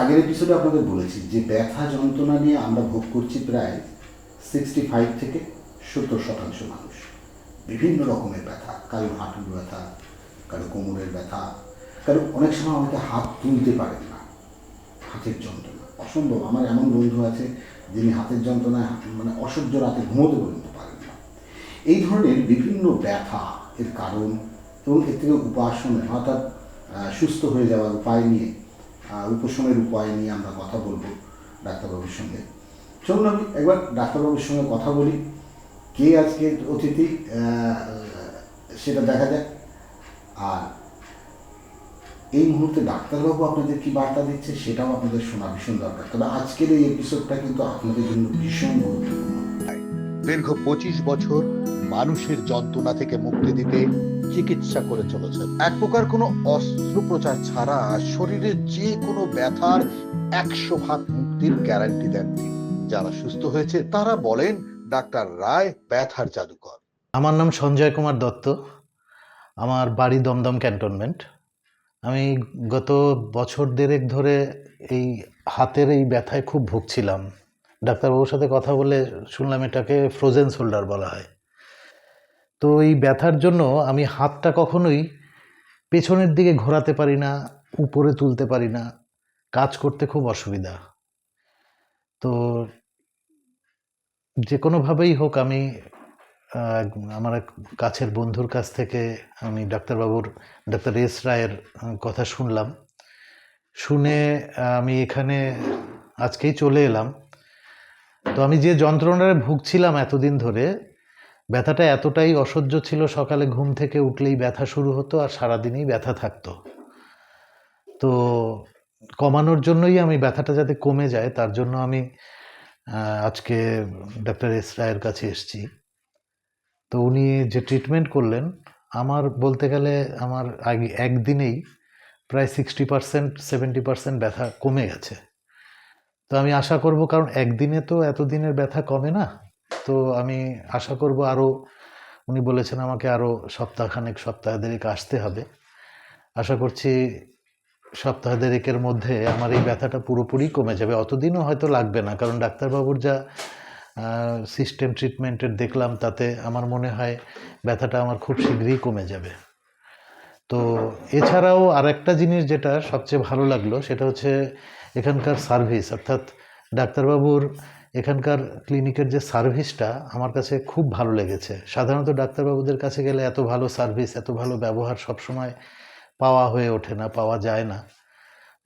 আগের এপিসোডে আপনাদের বলেছি যে ব্যথা যন্ত্রণা নিয়ে আমরা ভোগ করছি প্রায় সিক্সটি ফাইভ থেকে সত্তর শতাংশ মানুষ। বিভিন্ন রকমের ব্যথা, কারও হাঁটুর ব্যথা, কারও কোমরের ব্যথা, কারও অনেক সময় আমাকে হাত তুলতে পারেন না। হাতের যন্ত্রণা, অসম্ভব। আমার এমন বন্ধু আছে যিনি হাতের যন্ত্রণায় মানে অসহ্য রাতে ঘুমোতে পর্যন্ত পারেন না। এই ধরনের বিভিন্ন ব্যথা এর কারণ এবং এর থেকে উপাসনের অর্থাৎ সুস্থ হয়ে যাওয়ার উপায় নিয়ে উপশমের উপায় নিয়ে আমরা কথা বলব ডাক্তারবাবুর সঙ্গে। চলুন আমি একবার ডাক্তারবাবুর সঙ্গে কথা বলি। কে আজকে অতিথি? সেটা দেখা যাক। আর এই মুহূর্তে ডাক্তারবাবু আপনাদের কি বার্তা দিচ্ছে সেটাও আপনাদের শোনা ভীষণ দরকার তবে আজকের এই এপিসোডটা কিন্তু আপনাদের জন্য ভীষণ গুরুত্বপূর্ণ। দীর্ঘ পঁচিশ বছর মানুষের যন্ত্রণা থেকে মুক্তি দিতে চিকিৎসা করে চলেছেন। এক প্রকার কোনো অস্ত্রোপচার ছাড়া শরীরের যে কোনো ব্যথার একশো ভাগ মুক্তির গ্যারান্টি দেন। যারা সুস্থ হয়েছে, তারা বলেন, ডাক্তার রায় ব্যথার জাদুকর। আমার নাম সঞ্জয় কুমার দত্ত। আমার বাড়ি দমদম ক্যান্টনমেন্ট। আমি গত বছর দেড়েক ধরে এই হাতের এই ব্যথায় খুব ভুগছিলাম। ডাক্তারবাবুর সাথে কথা বলে শুনলাম এটাকে ফ্রোজেন শোল্ডার বলা হয়। তো এই ব্যথার জন্য আমি হাতটা কখনোই পেছনের দিকে ঘোরাতে পারি না, উপরে তুলতে পারি না, কাজ করতে খুব অসুবিধা। তো যে কোনোভাবেই হোক আমি আমার এক কাছের বন্ধুর কাছ থেকে আমি ডাক্তারবাবুর, ডাক্তার এস রায়ের কথা শুনলাম। শুনে আমি এখানে আজকেই চলে এলাম। তো আমি যে যন্ত্রণায় ভুগছিলাম এতদিন ধরে, ব্যথাটা এতটাই অসহ্য ছিল সকালে ঘুম থেকে উঠলেই ব্যথা শুরু হতো আর সারাদিনই ব্যথা থাকতো। তো কমানোর জন্যই আমি ব্যথাটা যাতে কমে যায়, তার জন্য আমি আজকে ডাক্তার এস রায়ের কাছে এসেছি। তো উনি যে ট্রিটমেন্ট করলেন, আমার বলতে গেলে আমার আগে, একদিনেই প্রায় সিক্সটি পার্সেন্ট সেভেন্টি পার্সেন্ট ব্যথা কমে গেছে। তো আমি আশা করব, কারণ একদিনে তো এতদিনের ব্যথা কমে না। তো আমি আশা করব আরও উনি বলেছেন আমাকে আরও সপ্তাহখানেক, সপ্তাহ দেড়েক আসতে হবে। আশা করছি সপ্তাহ দেড়েকের মধ্যে আমার এই ব্যথাটা পুরোপুরি কমে যাবে। অতদিনও হয়তো লাগবে না, কারণ ডাক্তারবাবুর যা সিস্টেম ট্রিটমেন্টের দেখলাম, তাতে আমার মনে হয় ব্যথাটা আমার খুব শীঘ্রই কমে যাবে। তো এছাড়াও আর একটা জিনিস যেটা সবচেয়ে ভালো লাগল, সেটা হচ্ছে এখানকার সার্ভিস অর্থাৎ ডাক্তারবাবুর এখানকার ক্লিনিকের যে সার্ভিসটা আমার কাছে খুব ভালো লেগেছে। সাধারণত ডাক্তারবাবুদের কাছে গেলে এত ভালো সার্ভিস এত ভালো ব্যবহার সবসময় পাওয়া হয়ে ওঠে না, পাওয়া যায় না।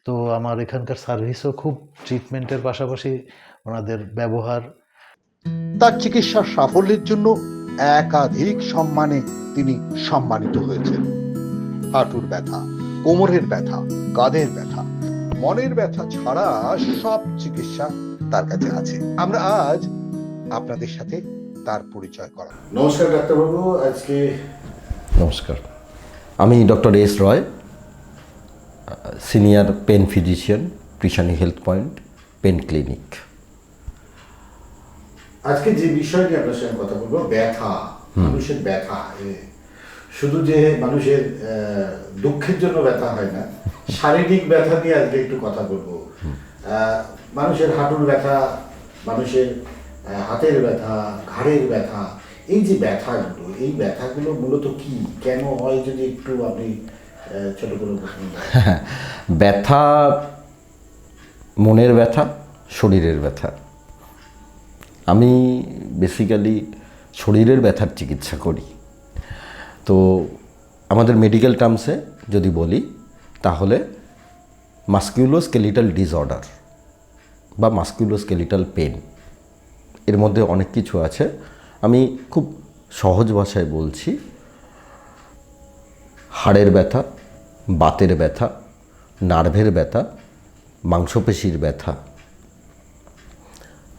তো আমার এখানকার সার্ভিসও খুব ট্রিটমেন্টের পাশাপাশি ওনাদের ব্যবহার। তার চিকিৎসার সাফল্যের জন্য একাধিক সম্মানে তিনি সম্মানিত হয়েছেন। হাঁটুর ব্যথা, কোমরের ব্যথা, কাঁধের ব্যথা মনের ব্যথা ছাড়া সব চিকিৎসা তার কাছে আছে। আমরা আজ আপনাদের সাথে তার পরিচয় করা নমস্কার ডাক্তারবাবু। আজকে নমস্কার। আমি doctor S Roy senior pain physician Krishani health point pain clinic. আজকে যে বিষয় নিয়ে আপনার সঙ্গে কথা বলব ব্যথা মানুষের ব্যথা এ, শুধু যে মানুষের দুঃখের জন্য ব্যথা হয় না শারীরিক ব্যথা নিয়ে আজকে একটু কথা বলব। মানুষের হাঁটুর ব্যথা মানুষের হাতের ব্যথা ঘাড়ের ব্যথা এই যে ব্যথাগুলো এই ব্যথাগুলো মূলত কি? কেন হয় যদি একটু আপনি ছোট করে। ব্যথা মনের ব্যথা শরীরের ব্যথা। আমি বেসিক্যালি শরীরের ব্যথার চিকিৎসা করি। তো আমাদের মেডিকেল টার্মসে যদি বলি, তাহলে মাস্কিউলোস্কেলিটাল ডিসঅর্ডার বা মাস্কিউলোস্কেলিটাল পেন এর মধ্যে অনেক কিছু আছে। আমি খুব সহজ ভাষায় বলছি, হাড়ের ব্যথা, বাতের ব্যথা, নার্ভের ব্যথা, মাংসপেশির ব্যথা,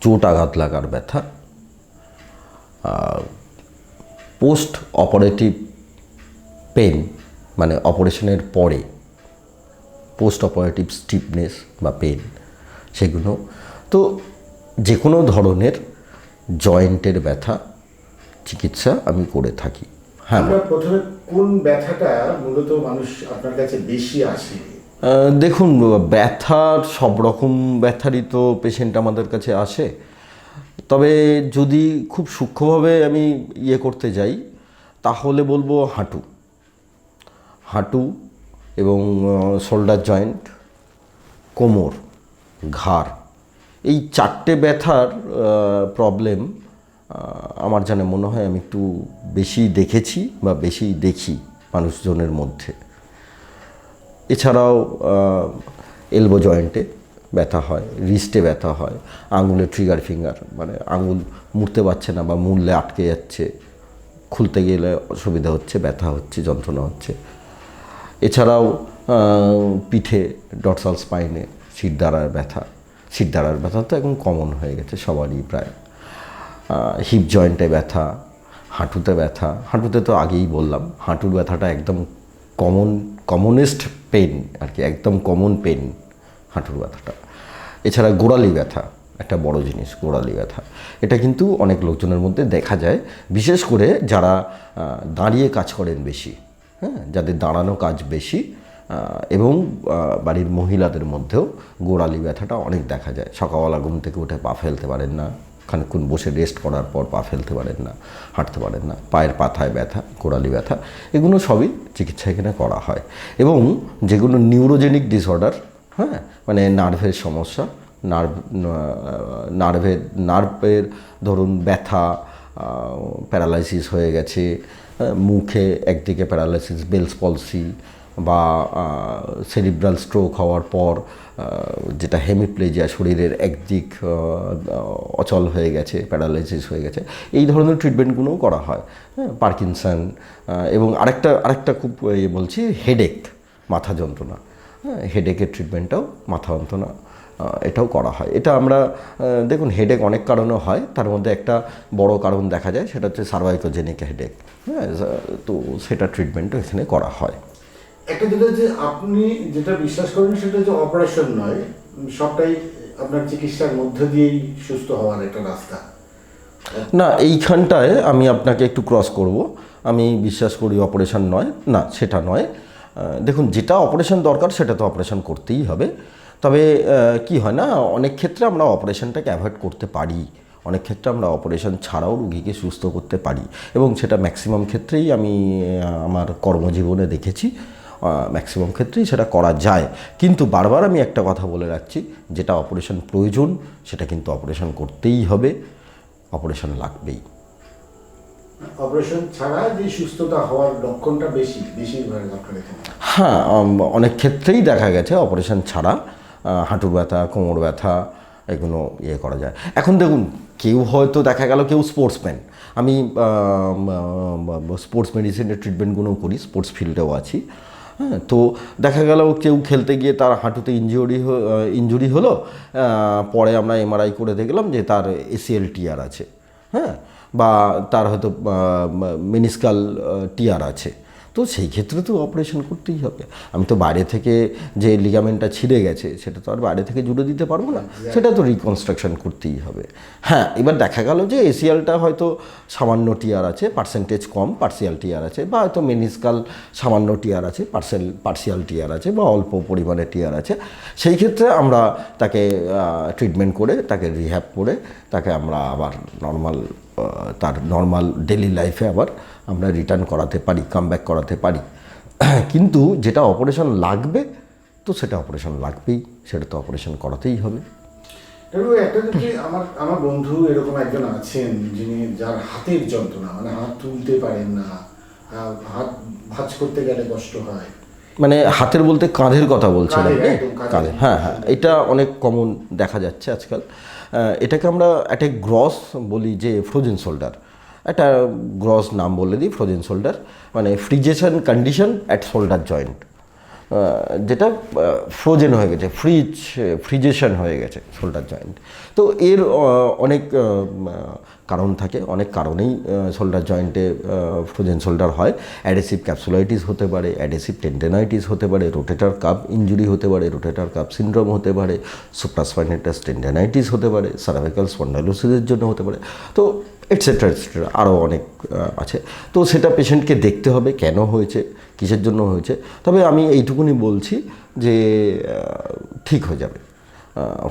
চোট আঘাত লাগার ব্যথা পোস্ট অপারেটিভ পেন মানে অপারেশনের পরে পোস্ট অপারেটিভ স্টিফনেস বা পেন সেগুলো। তো যে কোনো ধরনের জয়েন্টের ব্যথা চিকিৎসা আমি করে থাকি। হ্যাঁ। প্রথমে কোন ব্যথাটা মূলত মানুষ আপনার কাছে বেশি আসে? দেখুন ব্যথার সব রকম ব্যথারই তো পেশেন্ট আমাদের কাছে আসে। তবে যদি খুব সূক্ষ্মভাবে আমি ইয়ে করতে যাই তাহলে বলব হাঁটু। হাঁটু এবং শোল্ডার জয়েন্ট কোমর, ঘাড়। এই চারটে ব্যথার প্রবলেম আমার জানে মনে হয় আমি একটু বেশি দেখেছি বা বেশি দেখি মানুষজনের মধ্যে। এছাড়াও এলবো জয়েন্টে ব্যথা হয় রিস্টে ব্যথা হয়, আঙুলে ট্রিগার ফিঙ্গার মানে আঙুল মুড়তে পারছে না বা মুড়লে আটকে যাচ্ছে, খুলতে গেলে অসুবিধা হচ্ছে, ব্যথা হচ্ছে, যন্ত্রণা হচ্ছে। এছাড়াও পিঠে ডটসাল স্পাইনে শিরদাঁড়ার ব্যথা। শিরদাঁড়ার ব্যথা তো এখন কমন হয়ে গেছে সবারই প্রায়। হিপ জয়েন্টে ব্যথা, হাঁটুতে ব্যথা। হাঁটুতে তো আগেই বললাম, হাঁটুর ব্যথাটা একদম কমন কমনেস্ট পেন আর কি একদম কমন পেন হাঁটুর ব্যথাটা। এছাড়া গোড়ালি ব্যথা, একটা বড় জিনিস, গোড়ালি ব্যথা। এটা কিন্তু অনেক লোকজনের মধ্যে দেখা যায়। বিশেষ করে যারা দাঁড়িয়ে কাজ করেন বেশি হ্যাঁ যাদের দাঁড়ানো কাজ বেশি এবং বাড়ির মহিলাদের মধ্যেও গোড়ালি ব্যথাটা অনেক দেখা যায়। সকালবেলা ঘুম থেকে উঠে পা ফেলতে পারেন না, খানিকক্ষণ বসে রেস্ট করার পর পা ফেলতে পারেন না, হাঁটতে পারেন না, পায়ের পাথায় ব্যথা, গোড়ালি ব্যথা, এগুলো সবই চিকিৎসা এখানে করা হয়। এবং যেগুলো নিউরোজেনিক ডিসঅর্ডার হ্যাঁ মানে নার্ভের সমস্যা নার্ভ নার্ভের নার্ভের ধরুন ব্যথা প্যারালাইসিস হয়ে গেছে মুখে একদিকে প্যারালাইসিস বেলস পলসি বা সেরিব্রাল স্ট্রোক হওয়ার পর যেটা হেমিপ্লেজিয়া শরীরের একদিক অচল হয়ে গেছে প্যারালাইসিস হয়ে গেছে, এই ধরনের ট্রিটমেন্টগুলোও করা হয় হ্যাঁ পার্কিনসন এবং আরেকটা আরেকটা খুব ইয়ে বলছি হেডেক মাথা যন্ত্রণা হ্যাঁ হেডেকের ট্রিটমেন্টটাও মাথা যন্ত্রণা। এটাও করা হয়। এটা আমরা দেখুন হেডেক অনেক কারণে হয়। তার মধ্যে একটা বড় কারণ দেখা যায় সেটা হচ্ছে সার্ভাইকোজেনিক হেডেক হ্যাঁ তো সেটা ট্রিটমেন্টও এখানে করা হয়। একটা যেটা যে আপনি যেটা বিশ্বাস করেন সেটা যে অপারেশন নয়। সবটাই আপনার চিকিৎসার মধ্য দিয়েই সুস্থ হওয়ার একটা রাস্তা। না এইখানটায় আমি আপনাকে একটু ক্রস করব। আমি বিশ্বাস করি অপারেশন নয়। না সেটা নয়। দেখুন যেটা অপারেশন দরকার সেটা তো অপারেশন করতেই হবে। তবে কি হয় না অনেক ক্ষেত্রে আমরা অপারেশনটাকে অ্যাভয়েড করতে পারি। অনেক ক্ষেত্রে আমরা অপারেশন ছাড়াও রুগীকে সুস্থ করতে পারি। এবং সেটা ম্যাক্সিমাম ক্ষেত্রেই আমি আমার কর্মজীবনে দেখেছি ম্যাক্সিমাম ক্ষেত্রেই সেটা করা যায়। কিন্তু বারবার আমি একটা কথা বলে রাখছি যেটা অপারেশন প্রয়োজন সেটা কিন্তু অপারেশন করতেই হবে অপারেশন লাগবেই। অপারেশন ছাড়া যে সুস্থতা হওয়ার লক্ষণটা বেশি বেশিরভাগ হ্যাঁ অনেক ক্ষেত্রেই দেখা গেছে অপারেশন ছাড়া। হাঁটুর ব্যথা, কোমর ব্যথা, এগুলো ইয়ে করা যায়। এখন দেখুন, কেউ হয়তো দেখা গেল কেউ স্পোর্টসম্যান আমি স্পোর্টস মেডিসিনের ট্রিটমেন্টগুলো করি স্পোর্টস ফিল্ডেও আছি। হ্যাঁ তো দেখা গেল কেউ খেলতে গিয়ে তার হাঁটুতে ইঞ্জুরি ইঞ্জুরি হলো পরে আমরা এমআরআই করে দেখলাম যে তার এসিএল টিআর আছে। হ্যাঁ বা তার হয়তো মিনিস্কাল টিআর আছে। তো সেই ক্ষেত্রে তো অপারেশন করতেই হবে। আমি তো বাইরে থেকে যে লিগামেন্টটা ছিঁড়ে গেছে সেটা তো আর বাইরে থেকে জুড়ে দিতে পারব না। সেটা তো রিকনস্ট্রাকশন করতেই হবে। হ্যাঁ এবার দেখা গেল যে এসিয়ালটা হয়তো সামান্য টিয়ার আছে পার্সেন্টেজ কম পার্সিয়াল টিয়ার আছে বা হয়তো মেনিস্কাল সামান্য টিয়ার আছে পার্সেল পার্সিয়াল টিয়ার আছে বা অল্প পরিমাণে টিয়ার আছে। সেই ক্ষেত্রে আমরা তাকে ট্রিটমেন্ট করে তাকে রিহ্যাব করে তাকে আমরা আবার নর্মাল তার নর্মাল ডেলি লাইফে আবার আমরা রিটার্ন করাতে পারি কাম ব্যাক করাতে পারি। কিন্তু যেটা অপারেশন লাগবে তো সেটা অপারেশন লাগবেই সেটা তো অপারেশন করাতেই হবে। একটা যদি আমার আমার বন্ধু এরকম একজন আছেন যিনি যার হাতের যন্ত্রণা মানে হাত তুলতে পারেন না হাত ভাঁজ করতে গেলে কষ্ট হয়। মানে হাতের বলতে কাঁধের কথা বলছেন। কাঁধে হ্যাঁ হ্যাঁ এটা অনেক কমন দেখা যাচ্ছে আজকাল। এটাকে আমরা একটা গ্রস বলি যে ফ্রোজেন শোল্ডার। একটা গ্রস নাম বলে দিই, ফ্রোজেন শোল্ডার। মানে ফ্রিজেশন কন্ডিশন অ্যাট শোল্ডার জয়েন্ট। যেটা ফ্রোজেন হয়ে গেছে ফ্রিজ ফ্রিজেশন হয়ে গেছে শোল্ডার জয়েন্ট তো এর অনেক কারণ থাকে, অনেক কারণেই শোল্ডার জয়েন্টে ফ্রোজেন শোল্ডার হয়। অ্যাডেসিভ ক্যাপসুলাইটিস হতে পারে অ্যাডেসিভ টেন্ডেনাইটিস হতে পারে রোটেটার কাপ ইঞ্জুরি হতে পারে রোটেটার কাপ সিন্ড্রোম হতে পারে সুপ্রাসপাইনেটাস টেন্ডেনাইটিস হতে পারে সার্ভাইকাল স্পন্ডালোসিসের জন্য হতে পারে। তো এটসেট্রা এটসেট্রা আরও অনেক আছে। তো সেটা পেশেন্টকে দেখতে হবে, কেন হয়েছে কিসের জন্য হয়েছে? তবে আমি এইটুকুনি বলছি যে ঠিক হয়ে যাবে।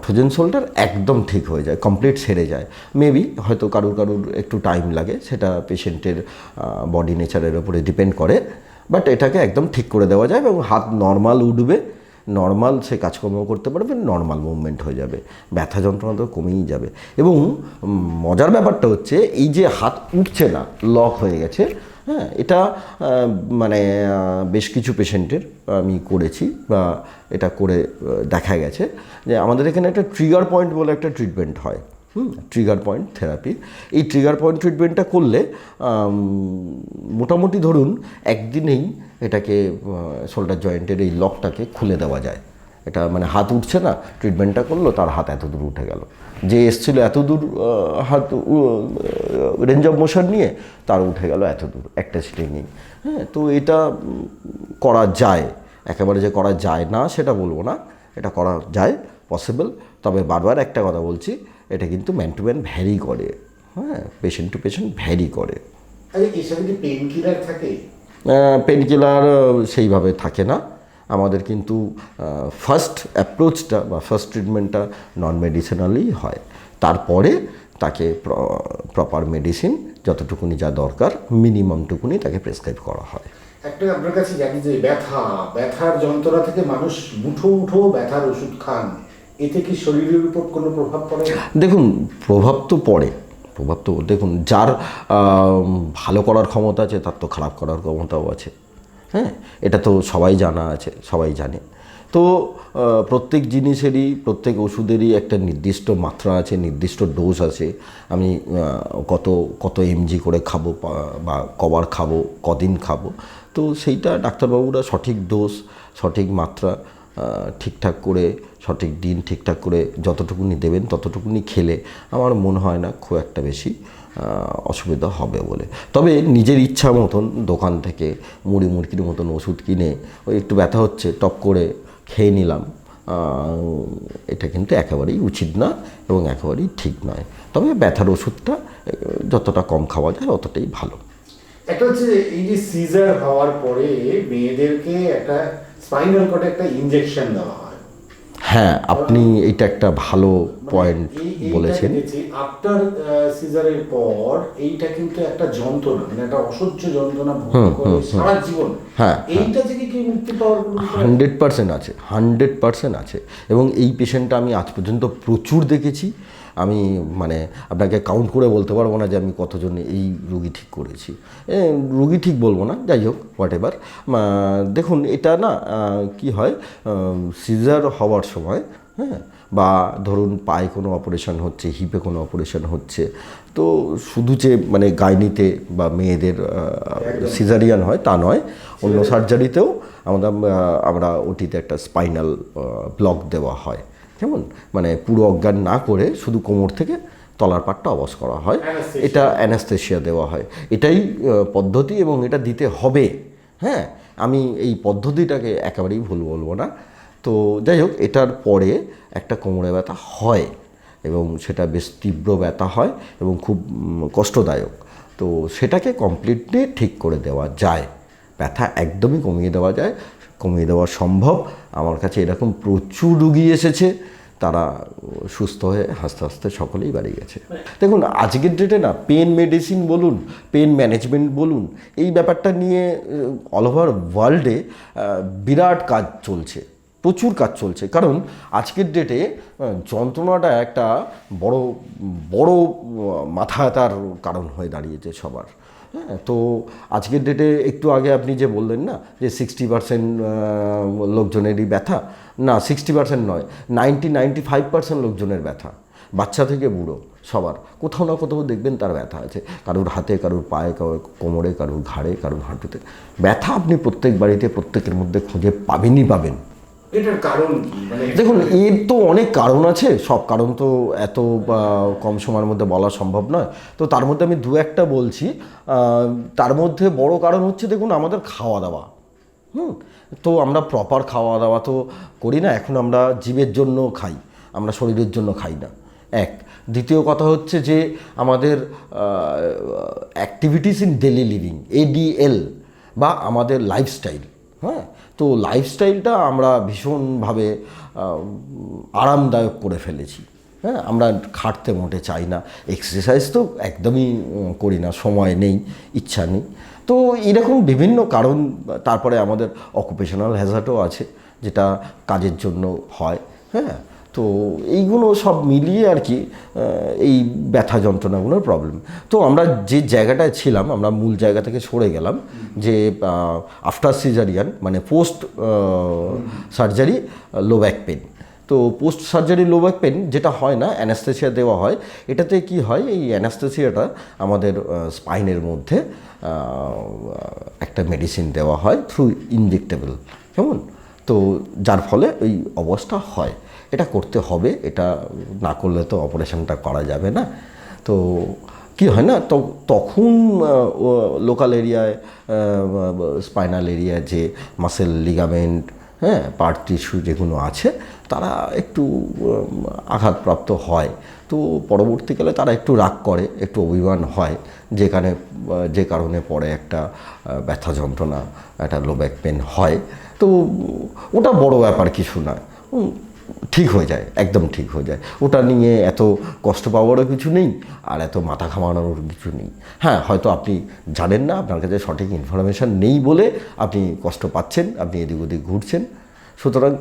ফ্রোজেন শোল্ডার একদম ঠিক হয়ে যায়, কমপ্লিট সেরে যায়। মেবি হয়তো কারুর কারুর একটু টাইম লাগে, সেটা পেশেন্টের বডি নেচারের ওপরে ডিপেন্ড করে। বাট এটাকে একদম ঠিক করে দেওয়া যায় এবং হাত নর্মাল উঠবে, নর্মাল সে কাজকর্ম করতে পারবে, নর্মাল মুভমেন্ট হয়ে যাবে। ব্যথা যন্ত্রণা তো কমেই যাবে। এবং মজার ব্যাপারটা হচ্ছে, এই যে হাত উঠছে না, লক হয়ে গেছে হ্যাঁ এটা মানে বেশ কিছু পেশেন্টের আমি করেছি বা এটা করে দেখা গেছে যে আমাদের এখানে একটা ট্রিগার পয়েন্ট বলে একটা ট্রিটমেন্ট হয়। হুম ট্রিগার পয়েন্ট থেরাপি এই ট্রিগার পয়েন্ট ট্রিটমেন্টটা করলে মোটামুটি ধরুন একদিনেই এটাকে শোল্ডার জয়েন্টের এই লকটাকে খুলে দেওয়া যায়। এটা মানে হাত উঠছে না ট্রিটমেন্টটা করল তার হাত এত দূর উঠে গেল। যে এসছিল এত দূর হাত রেঞ্জ অফ মোশন নিয়ে তার উঠে গেল এত দূর একটা সিটিংয়েই হ্যাঁ তো এটা করা যায়। একেবারে যে করা যায় না সেটা বলব না। এটা করা যায় পসিবল তবে বারবার একটা কথা বলছি এটা কিন্তু ম্যান টু ম্যান ভ্যারি করে। হ্যাঁ পেশেন্ট টু পেশেন্ট ভ্যারি করে। পেন কিলার থাকে? পেন কিলার সেইভাবে থাকে না। আমাদের কিন্তু ফার্স্ট অ্যাপ্রোচটা বা ফার্স্ট ট্রিটমেন্টটা নন মেডিসিনালি হয়। তারপরে তাকে প্রপার মেডিসিন যতটুকুনি যা দরকার মিনিমামটুকুনি তাকে প্রেসক্রাইব করা হয়। একটা আপনার কাছে জানি যে ব্যথা ব্যথার যন্ত্রণা থেকে মানুষ মুঠো মুঠো ব্যথার ওষুধ খান এতে কি শরীরের উপর কোনো প্রভাব পড়ে? দেখুন প্রভাব তো পড়ে। প্রভাব তো দেখুন যার ভালো করার ক্ষমতা আছে তার তো খারাপ করার ক্ষমতাও আছে। হ্যাঁ এটা তো সবাই জানা আছে, সবাই জানে। তো প্রত্যেক জিনিসেরই, প্রত্যেক ওষুধেরই একটা নির্দিষ্ট মাত্রা আছে, নির্দিষ্ট ডোজ আছে। আমি কত কত এমজি করে খাব বা- কবার খাব, কদিন খাব। তো সেইটা ডাক্তারবাবুরা সঠিক ডোজ সঠিক মাত্রা ঠিকঠাক করে, সঠিক দিন ঠিকঠাক করে যতটুকুনি দেবেন ততটুকুনি খেলে আমার মনে হয় না খুব একটা বেশি। অসুবিধা হবে বলে। তবে নিজের ইচ্ছা মতন দোকান থেকে মুড়ি মুরগির মতন ওষুধ কিনে ওই একটু ব্যথা হচ্ছে, টপ করে খেয়ে নিলাম। এটা কিন্তু একেবারেই উচিত না এবং একেবারেই ঠিক নয়। তবে ব্যথার ওষুধটা, যতটা কম খাওয়া যায় অতটাই ভালো। একটা হচ্ছে এই যে সিজার হওয়ার পরে মেয়েদেরকে একটা স্পাইনাল কর্ডে একটা ইনজেকশন দেওয়া হয় হ্যাঁ আপনি এটা একটা ভালো পয়েন্ট বলেছেন। আফটার সিজারের পর এইটা কিন্তু একটা যন্ত্রণা মানে একটা অসহ্য যন্ত্রণা ভোগ করে সারা জীবন। হ্যাঁ, এইটা থেকে কি মুক্তি পাওয়ার? হান্ড্রেড পার্সেন্ট আছে হান্ড্রেড পার্সেন্ট আছে। এবং এই পেশেন্টটা আমি আজ পর্যন্ত প্রচুর দেখেছি। আমি মানে আপনাকে কাউন্ট করে বলতে পারব না যে আমি কতজন এই রুগী ঠিক করেছি। রুগী ঠিক বলব না, যাই হোক হোয়াট এভার দেখুন, এটা না কি হয় সিজার হওয়ার সময় হ্যাঁ বা ধরুন পায়ে কোনো অপারেশন হচ্ছে হিপে কোনো অপারেশন হচ্ছে, তো শুধু যে মানে গাইনিতে বা মেয়েদের সিজারিয়ান হয়, তা নয়, অন্য সার্জারিতেও আমরা আমরা ওটিতে একটা স্পাইনাল ব্লক দেওয়া হয়। কেমন? মানে পুরো অজ্ঞান না করে শুধু কোমর থেকে তলার পাটটা অবশ করা হয়। এটা অ্যানাস্থেশিয়া দেওয়া হয়। এটাই পদ্ধতি এবং এটা দিতে হবে। হ্যাঁ আমি এই পদ্ধতিটাকে একেবারেই ভুল বলব না। তো যাই হোক এটার পরে একটা কোমরে ব্যথা হয় এবং সেটা বেশ তীব্র ব্যথা হয় এবং খুব কষ্টদায়ক। তো সেটাকে কমপ্লিটলি ঠিক করে দেওয়া যায়। ব্যথা একদমই কমিয়ে দেওয়া যায়। কমিয়ে দেওয়া সম্ভব। আমার কাছে এরকম প্রচুর রুগী এসেছে, তারা সুস্থ হয়ে হাসতে হাসতে সকলেই বাড়ি গেছে। দেখুন, আজকের ডেটে না পেন মেডিসিন বলুন পেন ম্যানেজমেন্ট বলুন, এই ব্যাপারটা নিয়ে অল ওভার ওয়ার্ল্ডে বিরাট কাজ চলছে, প্রচুর কাজ চলছে। কারণ, আজকের ডেটে যন্ত্রণাটা একটা বড় বড় মাথা কারণ হয়ে দাঁড়িয়েছে সবার। হ্যাঁ তো আজকের ডেটে একটু আগে আপনি যে বললেন না যে সিক্সটি পার্সেন্ট লোকজনেরই ব্যথা, না সিক্সটি পার্সেন্ট নয় নাইনটি নাইনটি ফাইভ পার্সেন্ট লোকজনের ব্যথা, বাচ্চা থেকে বুড়ো সবার, কোথাও না কোথাও দেখবেন তার ব্যথা আছে, কারোর হাতে, কারোর পায়ে, কারোর কোমরে, কারোর ঘাড়ে, কারোর হাঁটুতে, ব্যথা আপনি প্রত্যেক বাড়িতে, প্রত্যেকের মধ্যে খুঁজে পাবেনই পাবেন। কারণ মানে দেখুন, এর তো অনেক কারণ আছে, সব কারণ তো এত কম সময়ের মধ্যে বলা সম্ভব নয়। তো তার মধ্যে আমি দু একটা বলছি। তার মধ্যে বড় কারণ হচ্ছে, দেখুন, আমাদের খাওয়া দাওয়া হুম? তো আমরা প্রপার খাওয়া দাওয়া তো করি না, এখন আমরা জীবের জন্য খাই, আমরা শরীরের জন্য খাই না। এক। দ্বিতীয় কথা হচ্ছে যে, আমাদের activities in daily living ADL বা আমাদের লাইফস্টাইল হ্যাঁ? তো লাইফস্টাইলটা আমরা ভীষণভাবে আরামদায়ক করে ফেলেছি। হ্যাঁ আমরা খাটতে মোটে চাই না। এক্সারসাইজ তো একদমই করি না, সময় নেই, ইচ্ছা নেই। তো এরকম বিভিন্ন কারণ, তারপরে আমাদের অকুপেশনাল হ্যাজার্টও আছে, যেটা কাজের জন্য হয়। হ্যাঁ তো এইগুলো সব মিলিয়ে আর কি এই ব্যথা যন্ত্রণাগুলোর প্রবলেম তো আমরা যে জায়গাটায় ছিলাম, আমরা মূল জায়গা থেকে সরে গেলাম যে আফটার সিজারিয়ান মানে post surgery low back pain তো post surgery low back pain যেটা হয় না অ্যানাস্থেসিয়া দেওয়া হয়, এটাতে কি হয়, এই অ্যানাস্থেসিয়াটা আমাদের স্পাইনের মধ্যে একটা মেডিসিন দেওয়া হয় থ্রু ইনজেক্টেবল কেমন? তো যার ফলে ওই অবস্থা হয়। এটা করতে হবে, এটা না করলে তো অপারেশনটা করা যাবে না। তো কি হয় না, তো তখন লোকাল এরিয়ায় স্পাইনাল এরিয়ায় যে মাসেল লিগামেন্ট হ্যাঁ পার্ট টিস্যু যেগুলো আছে, তারা একটু আঘাতপ্রাপ্ত হয়। তো পরবর্তীকালে তারা একটু রাগ করে, একটু অভিমান হয়, যেখানে যে কারণে পরে একটা ব্যথা যন্ত্রণা, একটা লো ব্যাক পেন হয়। তো ওটা বড় ব্যাপার কিছু নয়। ঠিক হয়ে যায়, একদম ঠিক হয়ে যায়। ওটা নিয়ে এত কষ্ট পাওয়ারও কিছু নেই, আর এত মাথা ঘামানোর কিছু নেই। হ্যাঁ হয়তো আপনি জানেন না, আপনার কাছে সঠিক ইনফরমেশান নেই বলে আপনি কষ্ট পাচ্ছেন, আপনি এদিক ওদিক ঘুরছেন। সুতরাং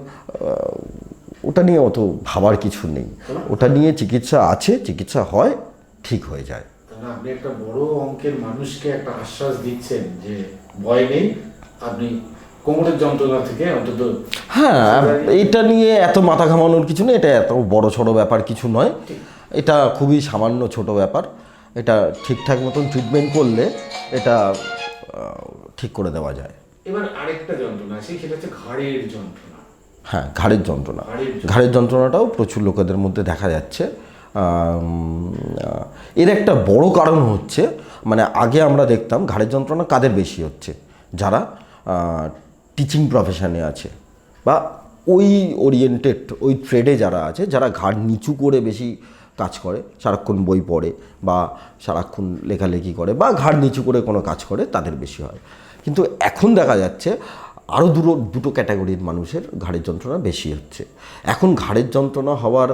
ওটা নিয়ে অত ভাবার কিছু নেই। ওটা নিয়ে চিকিৎসা আছে, চিকিৎসা হয়, ঠিক হয়ে যায়। আপনি একটা বড় অঙ্কের মানুষকে একটা আশ্বাস দিচ্ছেন যে ভয় নেই, আপনি কোমরের যন্ত্রণা থেকে অন্তত হ্যাঁ এটা নিয়ে এত মাথা ঘামানোর কিছু নেই এটা এত বড় ছোট ব্যাপার কিছু নয়। এটা খুবই সামান্য ছোট ব্যাপার। এটা ঠিকঠাক মতন ট্রিটমেন্ট করলে এটা ঠিক করে দেওয়া যায়। এবার আরেকটা যন্ত্রণা আছে সেটা হচ্ছে ঘাড়ের যন্ত্রণা। হ্যাঁ ঘাড়ের যন্ত্রণা। ঘাড়ের যন্ত্রণাটাও প্রচুর লোকেদের মধ্যে দেখা যাচ্ছে। এর একটা বড় কারণ হচ্ছে মানে আগে আমরা দেখতাম ঘাড়ের যন্ত্রণা কাদের বেশি হচ্ছে? যারা টিচিং প্রফেশনে আছে বা ওই ওরিয়েন্টেড ওই ট্রেডে যারা আছে, যারা ঘাড় নিচু করে বেশি কাজ করে, সারাক্ষণ বই পড়ে বা সারাক্ষণ লেখালেখি করে বা ঘাড় নিচু করে কোনো কাজ করে, তাদের বেশি হয়। কিন্তু এখন দেখা যাচ্ছে আরও দুটো দুটো ক্যাটাগরির মানুষের ঘাড়ের যন্ত্রণা বেশি হচ্ছে। এখন ঘাড়ের যন্ত্রণা হওয়ার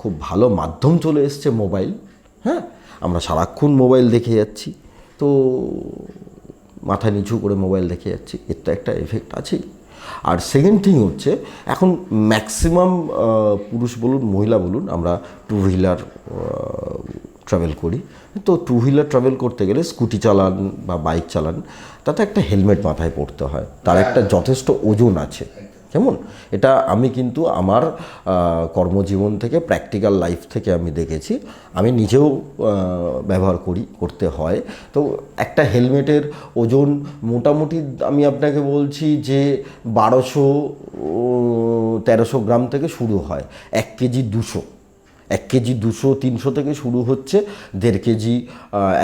খুব ভালো মাধ্যম চলে এসছে মোবাইল হ্যাঁ? আমরা সারাক্ষণ মোবাইল দেখে যাচ্ছি। তো মাথা নিচু করে মোবাইল দেখে যাচ্ছি। এর তো একটা এফেক্ট আছেই। আর সেকেন্ড থিং হচ্ছে এখন ম্যাক্সিমাম পুরুষ বলুন মহিলা বলুন আমরা টু হুইলার ট্রাভেল করি। তো টু হুইলার ট্রাভেল করতে গেলে স্কুটি চালান বা বাইক চালান তাতে একটা হেলমেট মাথায় পড়তে হয়। তার একটা যথেষ্ট ওজন আছে। কেমন? এটা আমি কিন্তু আমার কর্মজীবন থেকে প্র্যাকটিক্যাল লাইফ থেকে আমি দেখেছি। আমি নিজেও ব্যবহার করি, করতে হয়। তো একটা হেলমেটের ওজন মোটামুটি আমি আপনাকে বলছি যে বারোশো তেরোশো গ্রাম থেকে শুরু হয়। এক কেজি দুশো। এক কেজি দুশো, তিনশো থেকে শুরু হচ্ছে। দেড় কেজি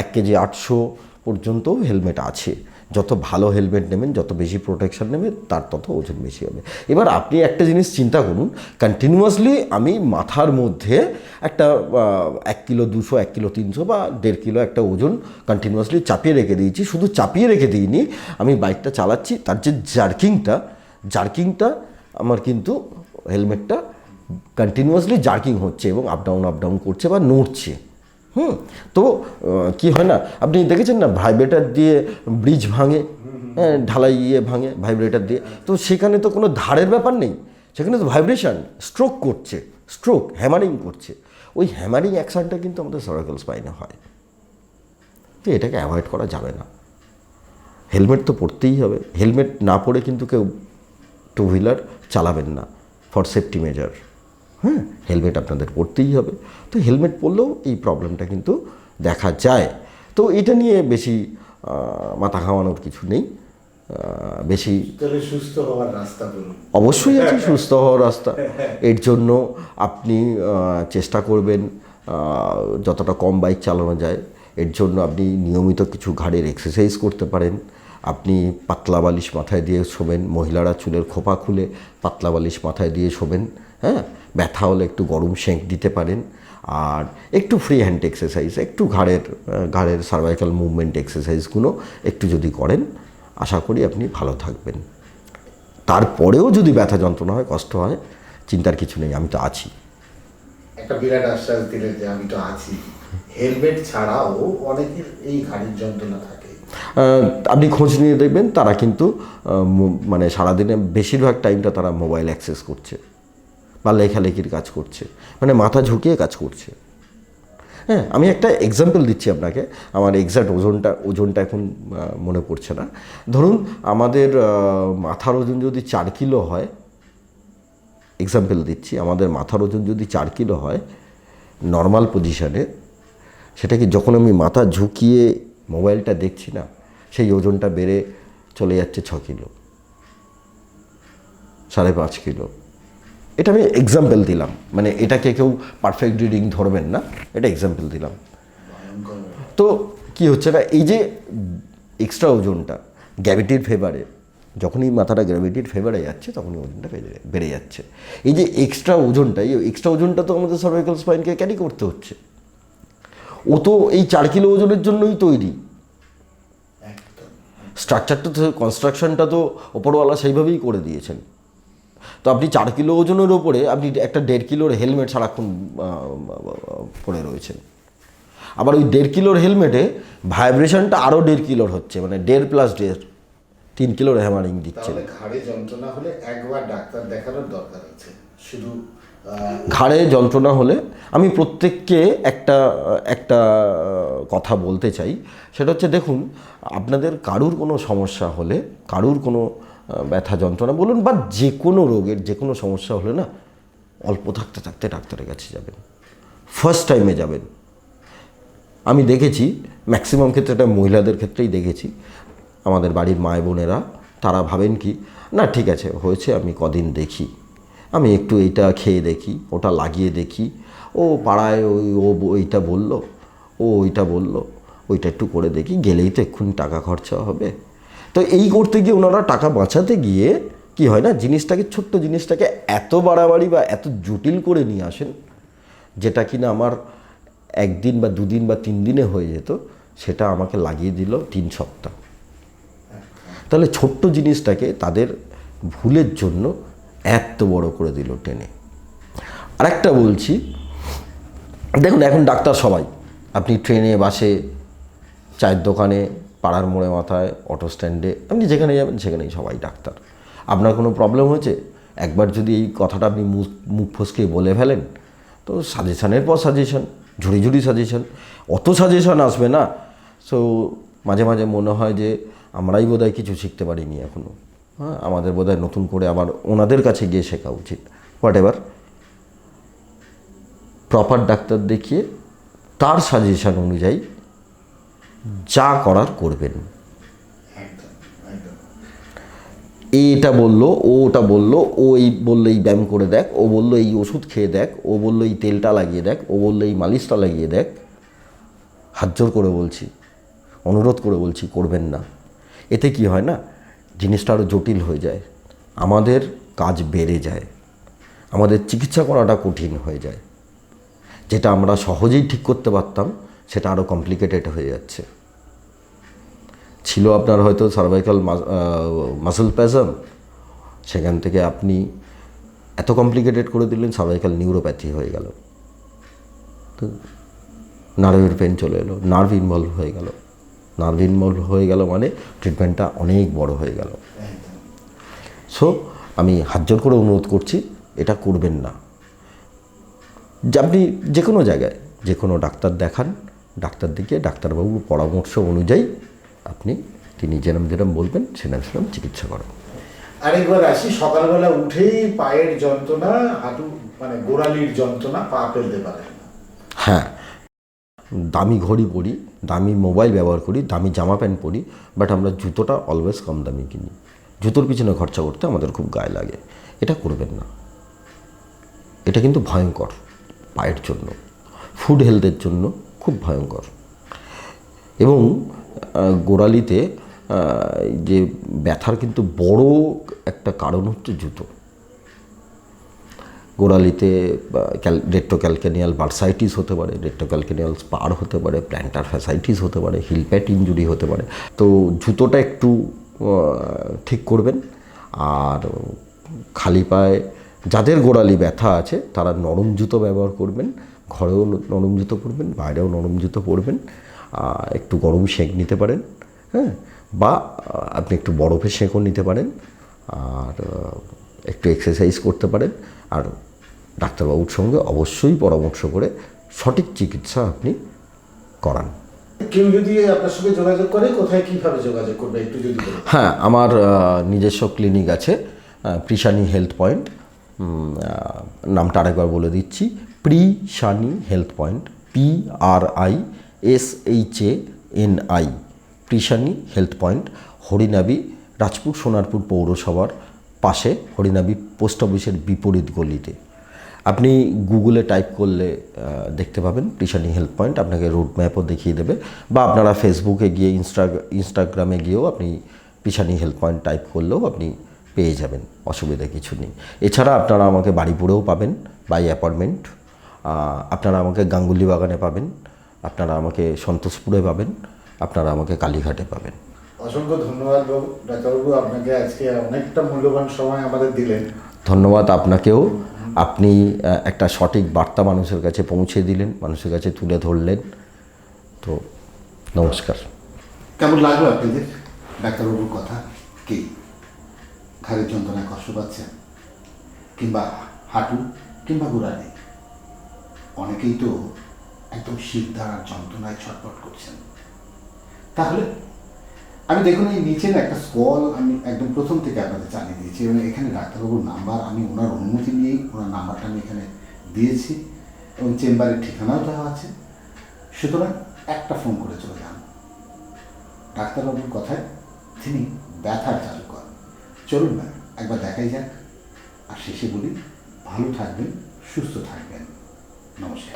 এক কেজি আটশো পর্যন্ত হেলমেট আছে। যত ভালো হেলমেট নেবেন, যত বেশি প্রোটেকশান নেবেন, তার তত ওজন বেশি হবে। এবার আপনি একটা জিনিস চিন্তা করুন কন্টিনিউয়াসলি আমি মাথার মধ্যে একটা এক কিলো দুশো, এক কিলো তিনশো বা দেড় কিলো একটা ওজন কন্টিনিউয়াসলি চাপিয়ে রেখে দিয়েছি। শুধু চাপিয়ে রেখে দিইনি, আমি বাইকটা চালাচ্ছি, তার যে জার্কিংটা জার্কিংটা আমার কিন্তু হেলমেটটা কন্টিনিউয়াসলি জার্কিং হচ্ছে এবং আপ ডাউন আপ ডাউন করছে বা নড়ছে। হুম, তো কি হয় না, আপনি দেখেছেন না ভাইব্রেটার দিয়ে ব্রিজ ভাঙে হ্যাঁ ঢালাই ইয়ে ভাঙে ভাইব্রেটার দিয়ে? তো সেখানে তো কোনো ধারের ব্যাপার নেই, সেখানে তো ভাইব্রেশন স্ট্রোক করছে স্ট্রোক হ্যামারিং করছে। ওই হ্যামারিং অ্যাকশনটা কিন্তু আমাদের সরাকল স্পাইনে হয়। তো এটাকে অ্যাভয়েড করা যাবে না। হেলমেট তো পরতেই হবে। হেলমেট না পরে কিন্তু কেউ টু হুইলার চালাবেন না ফর সেফটি মেজার হ্যাঁ হেলমেট আপনাদের পরতেই হবে। তো হেলমেট পরলেও এই প্রবলেমটা কিন্তু দেখা যায়। তো এটা নিয়ে বেশি মাথা ঘামানোর কিছু নেই। বেশি সুস্থ হওয়ার রাস্তা অবশ্যই আছে সুস্থ হওয়ার রাস্তা। এর জন্য আপনি চেষ্টা করবেন যতটা কম বাইক চালানো যায়। এর জন্য আপনি নিয়মিত কিছু ঘাড়ের এক্সারসাইজ করতে পারেন। আপনি পাতলা বালিশ মাথায় দিয়ে শোবেন। মহিলারা চুলের খোপা খুলে পাতলা বালিশ মাথায় দিয়ে শোবেন। হ্যাঁ ব্যথা হলে একটু গরম সেঁক দিতে পারেন। আর একটু ফ্রি হ্যান্ড এক্সারসাইজ একটু ঘাড়ের ঘাড়ের সার্ভাইকাল মুভমেন্ট এক্সারসাইজগুলো একটু যদি করেন আশা করি আপনি ভালো থাকবেন। তারপরেও যদি ব্যথা যন্ত্রণা হয় কষ্ট হয় চিন্তার কিছু নেই আমি তো আছি। একটা বিরাট আশ্বাস দিলেন যে আমি তো আছি। হেলমেট ছাড়াও অনেকের এই ঘাড়ির যন্ত্রণা থাকে। আপনি খোঁজ নিয়ে দেখবেন তারা কিন্তু মানে সারাদিনে বেশিরভাগ টাইমটা তারা মোবাইল অ্যাক্সেস করছে। বা লেখালেখির কাজ করছে। মানে মাথা ঝুঁকিয়ে কাজ করছে। হ্যাঁ আমি একটা এক্সাম্পল দিচ্ছি আপনাকে। আমার এক্সাক্ট ওজনটা ওজনটা এখন মনে পড়ছে না। ধরুন, আমাদের মাথার ওজন যদি চার কিলো হয় এক্সাম্পল দিচ্ছি, আমাদের মাথার ওজন যদি চার কিলো হয় নর্মাল পজিশানে সেটাকে যখন আমি মাথা ঝুঁকিয়ে মোবাইলটা দেখছি না, সেই ওজনটা বেড়ে চলে যাচ্ছে ছ কিলো, সাড়ে পাঁচ কিলো। এটা আমি এক্সাম্পল দিলাম। মানে এটাকে কেউ পারফেক্ট রিডিং ধরবেন না এটা এক্সাম্পল দিলাম। তো কি হচ্ছে না এই যে এক্সট্রা ওজনটা গ্র্যাভিটির ফেভারে যখনই মাথাটা গ্র্যাভিটির ফেভারে যাচ্ছে তখনই ওজনটা বেড়ে বেড়ে যাচ্ছে। এই যে এক্সট্রা ওজনটা এই এক্সট্রা ওজনটা তো আমাদের সার্ভাইকাল স্পাইনকে ক্যারি করতে হচ্ছে। ও তো এই চার কিলো ওজনের জন্যই তৈরি। স্ট্রাকচারটা তো কনস্ট্রাকশনটা তো ওপরওয়ালা সেইভাবেই করে দিয়েছেন। তো আপনি চার কিলো ওজনের ওপরে আপনি একটা দেড় কিলোর হেলমেট সারাক্ষণ পরে রয়েছেন। আবার ওই দেড় কিলোর হেলমেটে ভাইব্রেশনটা আরও দেড় কিলোর হচ্ছে মানে দেড় প্লাস দেড় তিন কিলোর হ্যামারিং দিচ্ছে। ঘাড়ে যন্ত্রণা হলে একবার ডাক্তার দেখানোর দরকার আছে। শুধু ঘাড়ে যন্ত্রণা হলে আমি প্রত্যেককে একটা একটা কথা বলতে চাই। সেটা হচ্ছে দেখুন আপনাদের কারুর কোনো সমস্যা হলে কারুর কোনো ব্যথা যন্ত্রণা বলুন বা যে কোনো রোগের যে কোনো সমস্যা হলে না অল্প থাকতে থাকতে ডাক্তারের কাছে যাবেন। ফার্স্ট টাইমে যাবেন। আমি দেখেছি ম্যাক্সিমাম ক্ষেত্রে এটা মহিলাদের ক্ষেত্রেই দেখেছি। আমাদের বাড়ির মায় বোনেরা, তারা ভাবেন কি, না, ঠিক আছে, হয়েছে, আমি কদিন দেখি। আমি একটু এইটা খেয়ে দেখি, ওটা লাগিয়ে দেখি। ও পাড়ায় ওই, ও ওইটা বলল, ও ওইটা বলল, ওইটা একটু করে দেখি, গেলেই তো এক্ষুনি টাকা খরচা হবে। তো এই করতে গিয়ে ওনারা টাকা বাঁচাতে গিয়ে কি হয় না, জিনিসটাকে, ছোট্ট জিনিসটাকে এত বাড়াবাড়ি বা এত জটিল করে নিয়ে আসেন, যেটা কিনা আমার একদিন বা দুদিন বা তিন দিনে হয়ে যেত, সেটা আমাকে লাগিয়ে দিল তিন সপ্তাহ। তাহলে ছোট্ট জিনিসটাকে তাদের ভুলের জন্য এত বড় করে দিল টেনে। আরেকটা বলছি, দেখুন এখন ডাক্তার সবাই, আপনি ট্রেনে, বাসে, চায়ের দোকানে পাড়ার মোড়ে মাথায় অটো স্ট্যান্ডে আপনি যেখানে যাবেন সেখানেই সবাই ডাক্তার। আপনার কোনো প্রবলেম হয়েছে? একবার যদি এই কথাটা আপনি মুখ মুখ ফসকে বলে ফেলেন, তো সাজেশানের পর সাজেশন ঝুড়ি ঝুড়ি সাজেশন অত সাজেশন আসবে না। সো মাঝে মাঝে মনে হয় যে, আমরাই বোধহয় কিছু শিখতে পারিনি এখনও হ্যাঁ আমাদের বোধহয় নতুন করে আবার ওনাদের কাছে গিয়ে শেখা উচিত। হোয়াট এভার প্রপার ডাক্তার দেখিয়ে, তার সাজেশন অনুযায়ী যা করার করবেন। এটা বলল ও ওটা বলল ও এই বলল এই ব্যায়াম করে দেখ ও বলল এই ওষুধ খেয়ে দেখ ও বলল এই তেলটা লাগিয়ে দেখ ও বলল এই মালিশটা লাগিয়ে দেখ। হাত জোর করে বলছি অনুরোধ করে বলছি করবেন না। এতে কি হয় না জিনিসটা আরও জটিল হয়ে যায় আমাদের কাজ বেড়ে যায় আমাদের চিকিৎসা করাটা কঠিন হয়ে যায় যেটা আমরা সহজেই ঠিক করতে পারতাম সেটা আরও কমপ্লিকেটেড হয়ে যাচ্ছে। ছিল আপনার হয়তো সার্ভাইকাল মাসেল প্যাজম সেখান থেকে আপনি এত কমপ্লিকেটেড করে দিলেন সার্ভাইকাল নিউরোপ্যাথি হয়ে গেল। তো নার্ভের পেন চলে এলো নার্ভ ইনভলভ হয়ে গেল। নার্ভ ইনভলভ হয়ে গেল মানে ট্রিটমেন্টটা অনেক বড় হয়ে গেল। সো আমি হাত জোর করে অনুরোধ করছি, এটা করবেন না। আপনি যে কোনো জায়গায় যে কোনো ডাক্তার দেখান ডাক্তার দিকে ডাক্তারবাবুর পরামর্শ অনুযায়ী আপনি তিনি যেরম যেরম বলবেন সেরম সেরম চিকিৎসা করেন। আরেকবার আসি সকালবেলা উঠেই পায়ের যন্ত্রণা হাঁটু মানে গোড়ালির যন্ত্রণা পা ফেলতে পারেন না। হ্যাঁ দামি ঘড়ি পরি দামি মোবাইল ব্যবহার করি দামি জামা প্যান্ট পরি বাট আমরা জুতোটা অলওয়েজ কম দামি কিনি। জুতোর পিছনে খরচা করতে আমাদের খুব গায়ে লাগে। এটা করবেন না। এটা কিন্তু ভয়ঙ্কর পায়ের জন্য ফুড হেলথের জন্য। খুব ভয়ঙ্কর। এবং গোড়ালিতে যে ব্যথার কিন্তু বড় একটা কারণ হচ্ছে জুতো। গোড়ালিতে ক্যাল, রেট্রোক্যালকেনিয়াল বার্সাইটিস হতে পারে, রেট্রোক্যালকেনিয়াল স্পার হতে পারে, প্ল্যান্টার ফ্যাসাইটিস হতে পারে হিলপ্যাট ইঞ্জুরি হতে পারে। তো জুতোটা একটু ঠিক করবেন। আর খালি পায়ে যাদের গোড়ালি ব্যথা আছে, তারা নরম জুতো ব্যবহার করবেন। ঘরেও নরম জুতো পরবেন বাইরেও নরম জুতো পরবেন একটু গরম সেঁক নিতে পারেন হ্যাঁ? বা আপনি একটু বরফে সেঁকও নিতে পারেন আর একটু এক্সারসাইজ করতে পারেন আর ডাক্তারবাবুর সঙ্গে অবশ্যই পরামর্শ করে সঠিক চিকিৎসা আপনি করান। কেউ যদি আপনার সঙ্গে যোগাযোগ করে কোথায় কীভাবে যোগাযোগ করবে একটু যদি হ্যাঁ আমার নিজস্ব ক্লিনিক আছে প্রিশানি হেলথ পয়েন্ট নামটা আরেকবার বলে দিচ্ছি Prishani health point P R I S H A N I Prishani health point Harinavi Rajpur Sonarpur পৌরসভার পাশে হরিনাবি পোস্ট অফিসের বিপরীত গলিতে। আপনি গুগলে টাইপ করলে দেখতে পাবেন প্রিশানি হেলথ পয়েন্ট, আপনাকে রুট ম্যাপও দেখিয়ে দেবে। বা আপনারা ফেসবুকে গিয়ে ইনস্টা ইনস্টাগ্রামে গিয়েও আপনি পিছানি হেলথ পয়েন্ট টাইপ করলেও আপনি পেয়ে যাবেন, অসুবিধা কিছু নেই। এছাড়া আপনারা আমাকে বাড়িপুরেও পাবেন, বাই অ্যাপার্টমেন্ট আপনারা আমাকে গাঙ্গুলি বাগানে পাবেন আপনারা আমাকে সন্তোষপুরে পাবেন আপনারা আমাকে কালীঘাটে পাবেন। অসংখ্য ধন্যবাদ বাবু ডাক্তারবাবু আপনাকে আজকে অনেকটা মূল্যবান সময় আমাদের দিলেন। ধন্যবাদ আপনাকেও। আপনি একটা সঠিক বার্তা মানুষের কাছে পৌঁছে দিলেন মানুষের কাছে তুলে ধরলেন। তো নমস্কার। কেমন লাগল আপনাদের ডাক্তারবাবুর কথা? কি? ঘাড়ের যন্ত্রণায় কষ্ট পাচ্ছেন? কিংবা হাঁটু কিংবা গোড়ালি? অনেকেই তো একদম শিরদাঁড়ার যন্ত্রণায় ছটফট করছেন। তাহলে আমি দেখুন, এই নিচের একটা স্কল আমি একদম প্রথম থেকে আপনাদের জানিয়ে দিয়েছি, এবং এখানে ডাক্তারবাবুর নাম্বার, আমি ওনার অনুমতি নিয়েই ওনার নাম্বারটা আমি এখানে দিয়েছি, এবং চেম্বারের ঠিকানাও দেওয়া আছে। সুতরাং একটা ফোন করে চলে যান। ডাক্তারবাবুর কথায় তিনি ব্যথার চালু করেন চলুন না, একবার দেখাই যাক, আর শেষে বলি, ভালো থাকবেন, সুস্থ থাকবেন। Namaste.